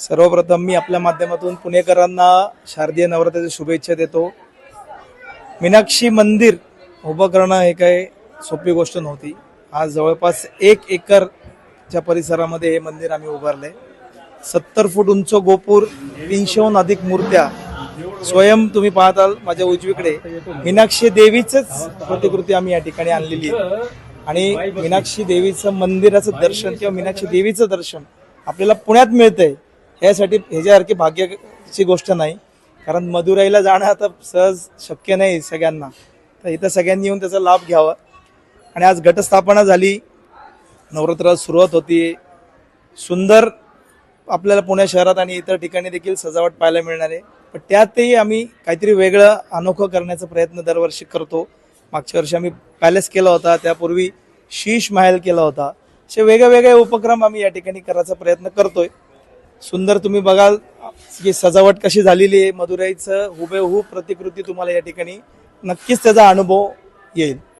सर्वप्रथम मी आपल्या माध्यमातून पुणेकरांना शारदीय नवरात्राच्या शुभेच्छा देतो. मीनाक्षी मंदिर उभं करणं हे काही सोपी गोष्ट नव्हती. आज जवळपास एक एकरच्या परिसरामध्ये हे मंदिर आम्ही उभारले सत्तर फूट उंच गोपूर तीनशेहून अधिक मूर्त्या स्वयं तुम्ही पाहताल माझ्या उजवीकडे. मीनाक्षी देवीचंच प्रतिकृती आम्ही या ठिकाणी आणलेली आहे. आणि मीनाक्षी देवीचं मंदिराचं दर्शन किंवा मीनाक्षी देवीचं दर्शन आपल्याला पुण्यात मिळतंय. यासाठी ह्याच्यासारखी भाग्याची गोष्ट नाही. कारण मदुराईला जाणं आता सहज शक्य नाही सगळ्यांना. तर इथं सगळ्यांनी येऊन त्याचा लाभ घ्यावा. आणि आज घटस्थापना झाली. नवरात्राला सुरुवात होती. सुंदर आपल्याला पुणे शहरात आणि इतर ठिकाणी देखील सजावट पाहायला मिळणार आहे. पण त्यातही आम्ही काहीतरी वेगळं अनोखं करण्याचा प्रयत्न दरवर्षी करतो. मागच्या वर्षी आम्ही पॅलेस केला होता. त्यापूर्वी शीश महल केला होता. असे वेगळे वेगळे उपक्रम आम्ही या ठिकाणी करायचा प्रयत्न करतोय. सुंदर तुम्ही बघाल की सजावट कशी झालेली आहे मदुराईचं. हुबेहूब प्रतिकृती तुम्हाला या ठिकाणी नक्कीच त्याचा अनुभव येईल.